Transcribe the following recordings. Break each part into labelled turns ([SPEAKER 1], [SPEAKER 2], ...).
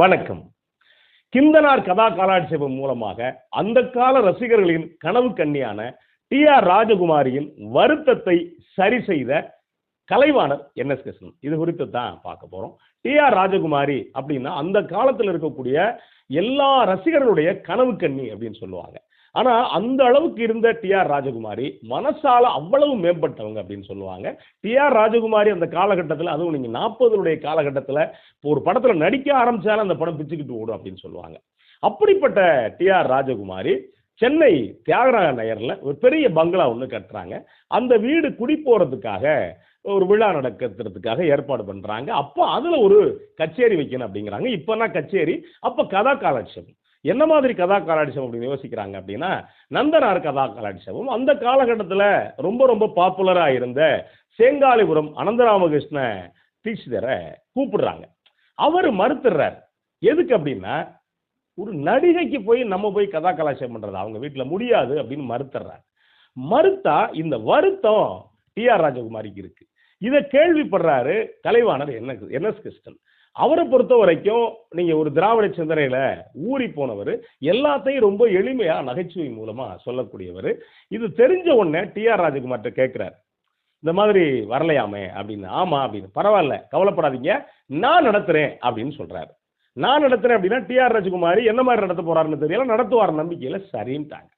[SPEAKER 1] வணக்கம். கிந்தனார் கதா காலாட்சேபம் மூலமாக அந்த கால ரசிகர்களின் கனவு கண்ணியான டி ஆர் ராஜகுமாரியின் வருத்தத்தை சரி செய்த கலைவாணர் என் எஸ் கிருஷ்ணன். இது குறித்து தான் பார்க்க போறோம். டி ஆர் ராஜகுமாரி அப்படின்னா அந்த காலத்தில் இருக்கக்கூடிய எல்லா ரசிகர்களுடைய கனவு கண்ணி அப்படின்னு சொல்லுவாங்க. ஆனா அந்த அளவுக்கு இருந்த டி ஆர் ராஜகுமாரி மனசால அவ்வளவு மேம்பட்டவங்க அப்படின்னு சொல்லுவாங்க. டி ஆர் ராஜகுமாரி அந்த காலகட்டத்தில் அதுவும் நீங்க நாற்பதுடைய காலகட்டத்தில் ஒரு படத்துல நடிக்க ஆரம்பிச்சாலும் அந்த படம் பிச்சுக்கிட்டு ஓடும் அப்படின்னு சொல்லுவாங்க. அப்படிப்பட்ட டி ஆர் ராஜகுமாரி சென்னை தியாகராஜ நகரில் ஒரு பெரிய பங்களா ஒன்று கட்டுறாங்க. அந்த வீடு குடி போறதுக்காக ஒரு விழா நடக்கிறதுக்காக ஏற்பாடு பண்றாங்க. அப்போ அதுல ஒரு கச்சேரி வைக்கணும் அப்படிங்கிறாங்க. இப்போனா கச்சேரி? அப்போ கதா காலட்சேபம். என்ன மாதிரி கதா காலாட்சேபம் அப்படின்னு யோசிக்கிறாங்க அப்படின்னா நந்தனார் கதா காலாட்சேபம் அந்த காலகட்டத்தில் ரொம்ப ரொம்ப பாப்புலராக இருந்த சேங்காலிபுரம் அனந்தராமகிருஷ்ண தீட்சிதரை கூப்பிடுறாங்க. அவர் மறுத்துடுறார். எதுக்கு அப்படின்னா ஒரு நடிகைக்கு போய் நம்ம போய் கதா கலாட்சேபம் பண்றது அவங்க வீட்டில் முடியாது அப்படின்னு மறுத்துறார் மறுத்தா இந்த வருத்தம் டி ஆர் ராஜகுமாரிக்கு இருக்கு. இதை கேள்விப்படுறாரு கலைவாணர் என்ன என் எஸ் கிருஷ்ணன் அவரை பொறுத்த வரைக்கும் நீங்க ஒரு திராவிட சிந்தனையில ஊறி போனவர் எல்லாத்தையும் ரொம்ப எளிமையா நகைச்சுவை மூலமா சொல்லக்கூடியவர். இது தெரிஞ்ச உடனே டி ஆர் ராஜகுமார்கிட்ட கேட்கிறார் இந்த மாதிரி வரலையாமே அப்படின்னு. ஆமா அப்படின்னு. பரவாயில்ல கவலைப்படாதீங்க. நான் நடத்துறேன் அப்படின்னு சொல்றாரு. நான் நடத்துறேன் அப்படின்னா டி ஆர் ராஜகுமாரி என்ன மாதிரி நடத்த போறாருன்னு தெரியல. நடத்துவார் நம்பிக்கையில சரின்ட்டாங்க.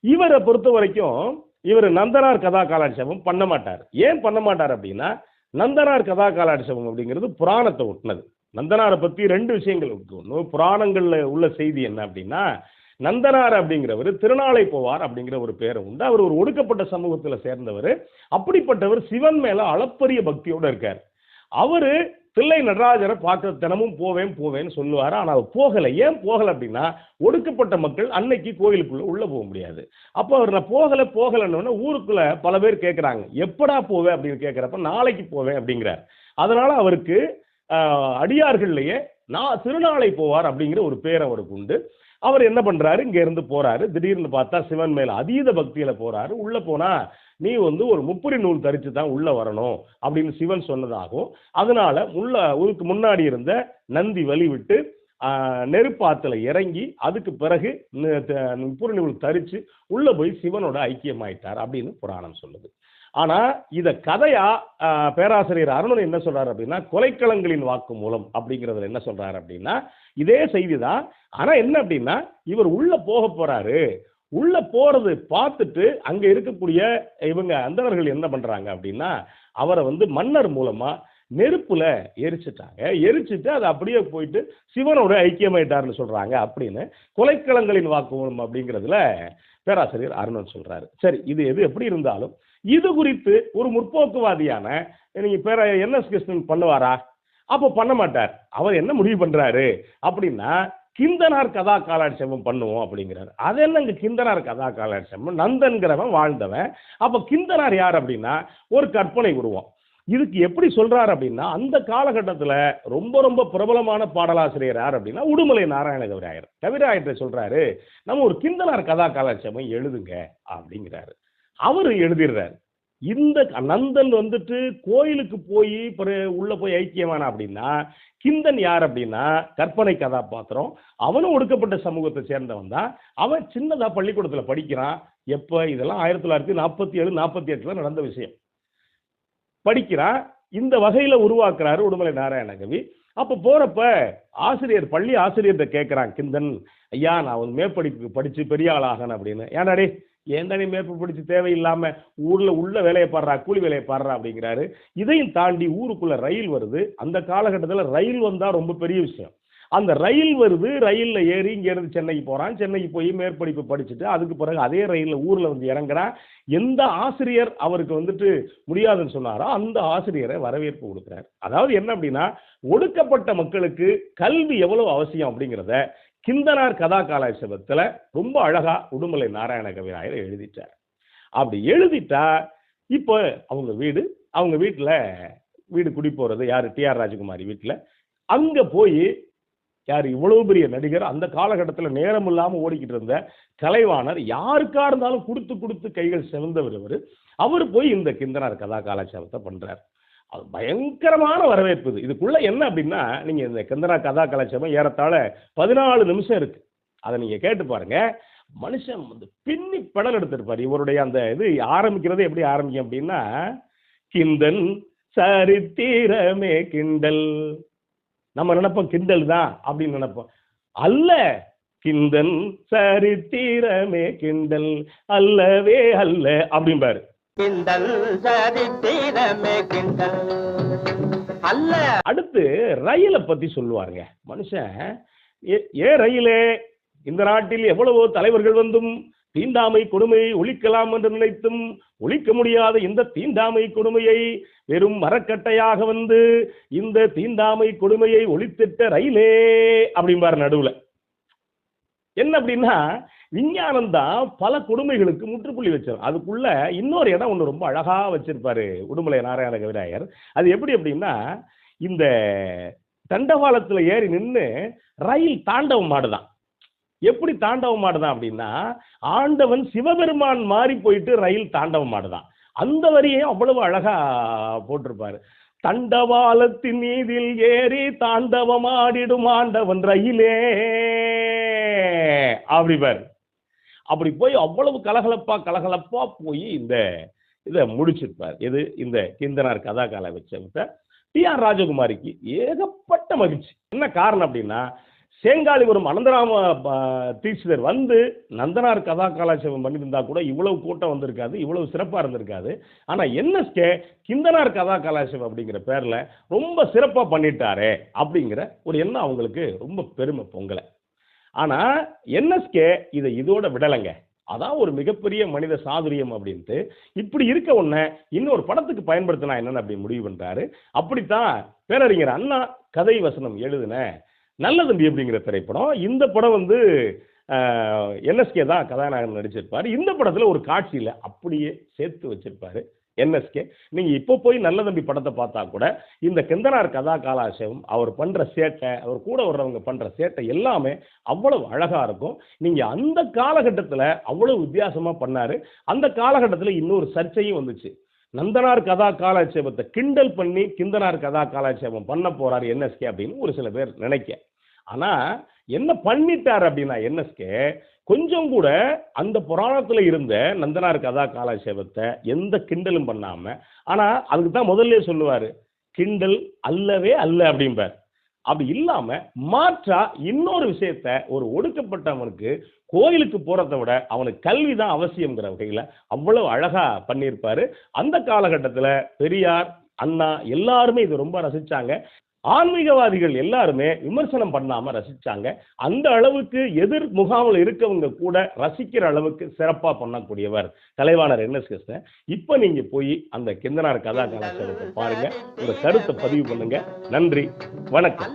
[SPEAKER 1] இவரை பொறுத்த வரைக்கும் இவர் நந்தனார் கதா காலாட்சேபம் பண்ண மாட்டார். ஏன் பண்ண மாட்டார் அப்படின்னா நந்தனார் கதா காலாட்சேபம் அப்படிங்கிறது புராணத்தை ஒட்டினது. நந்தனாரை பற்றி ரெண்டு விஷயங்கள் இருக்கு. ஒன்று உள்ள செய்தி என்ன அப்படின்னா நந்தனார் அப்படிங்கிறவர் திருநாளை போவார் அப்படிங்கிற ஒரு பேரை உண்டு. அவர் ஒரு ஒடுக்கப்பட்ட சமூகத்தில் சேர்ந்தவர். அப்படிப்பட்டவர் சிவன் மேலே அளப்பரிய பக்தியோட இருக்கார். அவர் பிள்ளை நடராஜரை பார்க்க தினமும் போவேன் போவேன்னு சொல்லுவார். ஆனால் அவர் போகலை. ஏன் போகலை அப்படின்னா ஒடுக்கப்பட்ட மக்கள் அன்னைக்கு கோயிலுக்குள்ளே உள்ளே போக முடியாது. அப்போ அவர் நான் போகலை போகலைன்னு ஊருக்குள்ளே பல பேர் கேட்குறாங்க. எப்படா போவேன் அப்படின்னு கேட்குறப்ப நாளைக்கு போவேன் அப்படிங்கிறார். அதனால் அவருக்கு அடியார்கள்லையே நான் திருநாளை போவார் அப்படிங்கிற ஒரு பேர் அவருக்கு உண்டு. அவர் என்ன பண்ணுறாரு இங்கேருந்து போகிறாரு திடீர்னு பார்த்தா சிவன் மேலே அதீத பக்தியில் போகிறாரு உள்ளே போனால் நீ வந்து ஒரு முப்புரி நூல் தரித்து தான் உள்ளே வரணும் அப்படின்னு சிவன் சொன்னதாகவும் அதனால உள்ள ஊருக்கு முன்னாடி இருந்த நந்தி வழிவிட்டு நெருப்பாத்துல இறங்கி அதுக்கு பிறகு முப்புரி நூல் தரித்து உள்ளே போய் சிவனோட ஐக்கியமாயிட்டார் அப்படின்னு புராணம் சொல்லுது. ஆனா இத கதையா பேராசிரியர் அருணன் என்ன சொல்றாரு அப்படின்னா கொலைக்களங்களின் வாக்கு மூலம் அப்படிங்கறதுல என்ன சொல்றாரு அப்படின்னா இதே செய்தி தான் ஆனா என்ன அப்படின்னா இவர் உள்ள போக போறாரு. உள்ள போறது பார்த்துட்டு அங்க இருக்கக்கூடிய இவங்க அந்தவர்கள் என்ன பண்றாங்க அப்படின்னா அவரை வந்து மன்னர் மூலமா நெருப்புல எரிச்சிட்டாங்க. எரிச்சிட்டு அது அப்படியே போயிட்டு சிவனோட ஐக்கியமாயிட்டார்னு சொல்றாங்க அப்படின்னு கொலைக்களங்களின் வாக்குமூலம் அப்படிங்கிறதுல பேராசிரியர் அருணன் சொல்றாரு. சரி இது எது எப்படி இருந்தாலும் இது குறித்து ஒரு முற்போக்குவாதியான நீங்க பேர என் எஸ் கிருஷ்ணன் பண்ணுவாரா? அப்போ பண்ண மாட்டார். அவர் என்ன முடிவு பண்றாரு அப்படின்னா கிந்தனார் கதா காலாட்சேபம் பண்ணுவோம் அப்படிங்கிறாரு. அது என்னங்க கிந்தனார் கதா காலாட்சேபம்? நந்தன்கிறவன் வாழ்ந்தவன். அப்போ கிந்தனார் யார் அப்படின்னா ஒரு கற்பனை உருவம். இதுக்கு எப்படி சொல்றாரு அப்படின்னா அந்த காலகட்டத்தில் ரொம்ப ரொம்ப பிரபலமான பாடலாசிரியர் யார் அப்படின்னா உடுமலை நாராயண கவிராயர் கவிராயர்கிட்ட சொல்றாரு நம்ம ஒரு கிந்தனார் கதா காலாட்சேபம் எழுதுங்க அப்படிங்கிறாரு. அவர் எழுதிடுறாரு. இந்த நந்தன் வந்துட்டு கோயிலுக்கு போய் பிற- உள்ள போய் ஐக்கியமான அப்படின்னா கிந்தன் யார் அப்படின்னா கற்பனை கதாபாத்திரம். அவனும் ஒடுக்கப்பட்ட சமூகத்தை சேர்ந்தவன் தான். அவன் சின்னதா பள்ளிக்கூடத்துல படிக்கிறான். எப்ப? இதெல்லாம் ஆயிரத்தி தொள்ளாயிரத்தி நாற்பத்தி ஏழு நாற்பத்தி எட்டுல நடந்த விஷயம். படிக்கிறான். இந்த வகையில உருவாக்குறாரு உடுமலை நாராயணகவி. அப்போ போகிறப்ப ஆசிரியர் பள்ளி ஆசிரியர்கிட்ட கேட்குறான் கிந்தன் ஐயா நான் வந்து மேற்படிப்பு படித்து பெரிய ஆள் ஆகணும் அப்படின்னு. ஏன்டாடி ஏன்டா நீ மேற்படிப்பு படிச்சு தேவையில்லாமல் ஊரில் உள்ள வேலையை பாடுறா கூலி வேலையை பாடுறா அப்படிங்கிறாரு. இதையும் தாண்டி ஊருக்குள்ளே ரயில் வருது. அந்த காலகட்டத்தில் ரயில் வந்தால் ரொம்ப பெரிய விஷயம். அந்த ரயில் வருது ரயிலில் ஏறி இங்கேருந்து சென்னைக்கு போகிறான் சென்னைக்கு போய் மேற்படிப்பு படிச்சுட்டு அதுக்கு பிறகு அதே ரயிலில் ஊரில் வந்து இறங்குறான் எந்த ஆசிரியர் அவருக்கு வந்துட்டு முடியாதுன்னு சொன்னாரோ அந்த ஆசிரியரை வரவேற்பு கொடுக்குறாரு. அதாவது என்ன அப்படின்னா ஒடுக்கப்பட்ட மக்களுக்கு கல்வி எவ்வளவு அவசியம் அப்படிங்கிறத கிந்தனார் கதா காலாட்சேபத்துல ரொம்ப அழகாக உடுமலை நாராயண கவிராயர் எழுதிட்டார். அப்படி எழுதிட்டா இப்போ அவங்க வீடு அவங்க வீட்டில் வீடு குடி போகிறது யார்? டி ஆர் ராஜகுமாரி வீட்டில். அங்கே போய் யார்? இவ்வளவு பெரிய நடிகர். அந்த காலகட்டத்தில் நேரம் இல்லாமல் ஓடிக்கிட்டு இருந்த கலைவாணர் யாருக்கா இருந்தாலும் கொடுத்து கொடுத்து கைகள் சிவந்தவர் அவர் அவர் போய் இந்த கிந்தனார் கதா கலாச்சாரத்தை பண்றார். அது பயங்கரமான வரவேற்பு இது. இதுக்குள்ள என்ன அப்படின்னா நீங்க இந்த கந்தனா கதா கலாச்சாரம் ஏறத்தாழ பதினாலு நிமிஷம் இருக்கு. அதை நீங்க கேட்டு பாருங்க. மனுஷன் வந்து பின்னி படல் எடுத்திருப்பார். இவருடைய அந்த இது ஆரம்பிக்கிறது எப்படி ஆரம்பிக்கும் அப்படின்னா கிந்தன் சரித்திரமே கிண்டல். நம்ம நினைப்போம் கிண்டல் தான் அப்படின்னு நினைப்போம். அல்ல கிந்தன் சரித்திரமே கிண்டல் அல்லவே அல்ல அப்படிம்பாரு.
[SPEAKER 2] கிண்டல் சரித்திரமே கிண்டல் அல்ல.
[SPEAKER 1] அடுத்து ரயிலை பத்தி சொல்லுவாருங்க. மனுஷன் ஏ- ஏ ரயிலே? இந்த நாட்டில் எவ்வளவோ தலைவர்கள் வந்தும் தீண்டாமை கொடுமையை ஒழிக்கலாம் என்று நினைத்தும் ஒழிக்க முடியாத இந்த தீண்டாமை கொடுமையை வெறும் மரக்கட்டையாக வந்து இந்த தீண்டாமை கொடுமையை ஒழித்திட்ட ரயிலே அப்படிம்பாரு நடுவுல. என்ன அப்படின்னா விஞ்ஞானம் தான் பல கொடுமைகளுக்கு முற்றுப்புள்ளி வச்சிடும் அதுக்குள்ள இன்னொரு இடம் ஒன்று ரொம்ப அழகா வச்சிருப்பாரு உடுமலை நாராயண கவிராயர் அது எப்படி அப்படின்னா இந்த தண்டவாளத்துல ஏறி நின்று ரயில் தாண்டவம் ஆடுதான். எப்படி தாண்டவம் ஆடுதான் அப்படின்னா ஆண்டவன் சிவபெருமான் மாறி போயிட்டு ரயில் தாண்டவம் ஆடுதான் அந்த வரியையும் அவ்வளவு அழகா போட்டிருப்பாரு. தண்டவாளத்தின் மீதில் ஏறி தாண்டவம் ஆடிடும் ஆண்டவன் ரயிலே. அப்படி பாரு. அப்படி போய் அவ்வளவு கலகலப்பா கலகலப்பா போய் இந்த இதை முடிச்சிருப்பார். எது? இந்த கிந்தனார் கதாகால வச்சவங்க டி ஆர் ராஜகுமாரிக்கு ஏகப்பட்ட மகிழ்ச்சி. என்ன காரணம் அப்படின்னா சேங்காலிபுரம் அனந்தராம ப- தீட்சிதர் வந்து நந்தனார் கதா கலாட்சேபம் பண்ணியிருந்தா கூட இவ்வளவு கூட்டம் வந்திருக்காது இவ்வளவு சிறப்பாக இருந்திருக்காது. ஆனால் என்எஸ்கே கிந்தனார் கதா கலாட்சேபம் அப்படிங்கிற பேரில் ரொம்ப சிறப்பாக பண்ணிட்டாரே அப்படிங்கிற ஒரு எண்ணம் அவங்களுக்கு ரொம்ப பெருமை பொங்கலை. ஆனால் என்எஸ்கே இதை இதோட விடலைங்க. அதான் ஒரு மிகப்பெரிய மனித சாதுரியம் அப்படின்ட்டு. இப்படி இருக்க உடனே இன்னொரு படத்துக்கு பயன்படுத்தினா என்னன்னு அப்படி முடிவு பண்ணுறாரு அப்படித்தான் பேரறிஞர் அண்ணா கதை வசனம் எழுதின நல்ல தம்பி அப்படிங்கிற திரைப்படம். இந்த படம் வந்து என்எஸ்கே தான் கதாநாயகன் நடிச்சிருப்பார். இந்த படத்தில் ஒரு காட்சியில் அப்படியே சேர்த்து வச்சிருப்பார் என்எஸ்கே நீங்கள் இப்போ போய் நல்ல தம்பி படத்தை பார்த்தா கூட இந்த கெந்தனார் கதா காலாசயம் அவர் பண்ணுற சேட்டை அவர் கூட வர்றவங்க பண்ணுற சேட்டை எல்லாமே அவ்வளவு அழகாக இருக்கும். நீங்கள் அந்த காலகட்டத்தில் அவ்வளவு வித்தியாசமாக பண்ணார். அந்த காலகட்டத்தில் இன்னொரு சர்ச்சையும் வந்துச்சு. நந்தனார் கதா காலாட்சேபத்தை கிண்டல் பண்ணி கிந்தனார் கதா காலாட்சேபம் பண்ண போறாரு என்எஸ்கே அப்படின்னு ஒரு சில பேர் நினைக்க. ஆனா என்ன பண்ணிட்டார் அப்படின்னா என்எஸ்கே கொஞ்சம் கூட அந்த புராணத்துல இருந்த நந்தனார் கதா காலாட்சேபத்தை எந்த கிண்டலும் பண்ணாமல் ஆனா அதுக்கு தான் முதல்ல சொல்லுவாரு கிண்டல் அல்லவே அல்ல அப்படிம்பார். அப்படி இல்லாம மாற்றா இன்னொரு விஷயத்த ஒரு ஒடுக்கப்பட்டவனுக்கு கோயிலுக்கு போறதை விட அவனுக்கு கல்வி தான் அவசியங்கிற வகையில் அவ்வளவு அழகா பண்ணியிருப்பாரு. அந்த காலகட்டத்துல பெரியார் அண்ணா எல்லாருமே இது ரொம்ப ரசிச்சாங்க. ஆன்மீகவாதிகள் எல்லாருமே விமர்சனம் பண்ணாம ரசிச்சாங்க. அந்த அளவுக்கு எதிர் முகாமில் இருக்கவங்க கூட ரசிக்கிற அளவுக்கு சிறப்பா பண்ணக்கூடியவர் கலைவாணர் என் எஸ் கிருஷ்ணன். இப்ப நீங்க போய் அந்த கிந்தனார் கதா கலாச்சாரத்தை பாருங்க. உங்க கருத்தை பதிவு பண்ணுங்க. நன்றி. வணக்கம்.